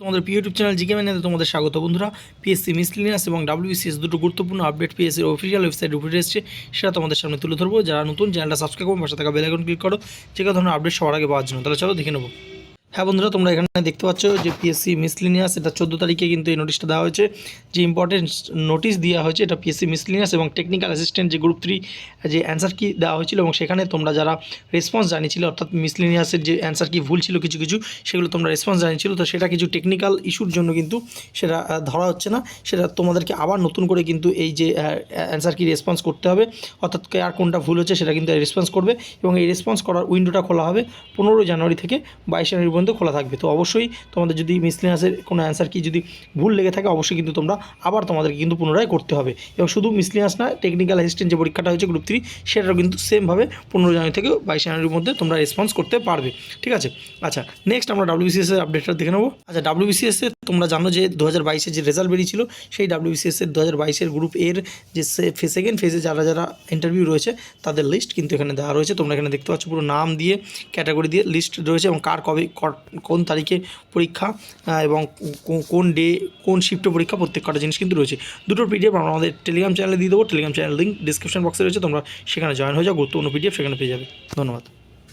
তোমাদের YouTube channel GK ম্যানে তোমাদের স্বাগত বন্ধুরা। পিএসসি মিসলিনিয়াস এবং ডাব্লিউসিএস দুটো গুরুত্বপূর্ণ আপডেট পিএসসির অফিসিয়াল ওয়েবসাইট উপরে এসেছে, সেটা তোমাদের সামনে তুলে ধরবো। যারা নতুন, চ্যানেলটা সাবস্ক্রাইব করুন পাশে থাকা বেলাইকন ক্লিক করো। যে কোনো ধরনের আপডেট সবার আগে পাওয়ার জন্য। তাহলে চলো দেখে নেব। হ্যাঁ বন্ধুরা, তোমরা এখানে দেখতে পাচ্ছ যে পিএসসি মিসলিনিয়াস এটা চোদ্দ তারিখে কিন্তু এই নোটিশটা দেওয়া হয়েছে। যে ইম্পর্টেন্ট নোটিশ দেওয়া হয়েছে, এটা পিএসসি মিসলিনিয়াস এবং টেকনিক্যাল অ্যাসিস্ট্যান্ট যে গ্রুপ থ্রি যে অ্যান্সার কি দেওয়া হয়েছিল এবং সেখানে তোমরা যারা রেসপন্স জানিয়েছিলে, অর্থাৎ মিসলিনিয়াসের যে অ্যান্সার কি ভুল ছিল কিছু কিছু, সেগুলো তোমরা রেসপন্স জানিয়েছিল। তো সেটা কিছু টেকনিক্যাল ইস্যুর জন্য কিন্তু সেটা ধরা হচ্ছে না। সেটা তোমাদেরকে আবার নতুন করে কিন্তু এই যে অ্যান্সার কি রেসপন্স করতে হবে। অর্থাৎ আর কোনটা ভুল হচ্ছে সেটা কিন্তু রেসপন্স করবে এবং এই রেসপন্স করার উইন্ডোটা খোলা হবে পনেরোই জানুয়ারি থেকে বাইশে জানুয়ারি পর্যন্ত খোলা থাকবে। তো অবশ্যই তোমাদের যদি মিসলিনিয়াসের কোনো অ্যান্সার কি যদি ভুল লেগে থাকে, অবশ্যই কিন্তু তোমরা আবার তোমাদেরকে কিন্তু পুনরায় করতে হবে। এবং শুধু মিসলিনিয়াস না টেকনিক্যাল অ্যাসিস্ট্যান্ট যে পরীক্ষাটা হয়েছে গ্রুপ থ্রি সেটাও কিন্তু সেমভাবে পনেরো জানুয়ারি থেকে বাইশে জানুয়ারির মধ্যে তোমরা রেসপন্স করতে পারবে। ঠিক আছে? আচ্ছা নেক্সট আমরা ডাব্লিউবিসিএস এর আপডেটটা দেখে নেব। আচ্ছা ডাব্লিউবিসিএস এর তোমরা জানো যে দু হাজার বাইশে যে রেজাল্ট বেরিয়েছিল, সেই ডাব্লিউবিসিএস এর দু হাজার বাইশের গ্রুপ এর যে সেকেন্ড ফেজে যারা যারা ইন্টারভিউ রয়েছে, তাদের লিস্ট কিন্তু এখানে দেওয়া রয়েছে। তোমরা এখানে দেখতে পাচ্ছ পুরো নাম দিয়ে ক্যাটাগরি দিয়ে লিস্ট রয়েছে এবং কার কবে কোন তারিখে পরীক্ষা এবং কোন ডে, কোন শিফটে পরীক্ষা, প্রত্যেক কটা জিনিস কিন্তু রয়েছে। দুটো পিডিএফ আমরা আমাদের টেলিগ্রাম চ্যানেলে দিয়ে দেবো। টেলিগ্রাম চ্যানেল লিঙ্ক ডিসক্রিপশন বক্সে রয়েছে। তোমরা সেখানে জয়েন হয়ে যাও। গুরুত্বপূর্ণ পিডিএফ সেখানে পেয়ে যাবে। ধন্যবাদ।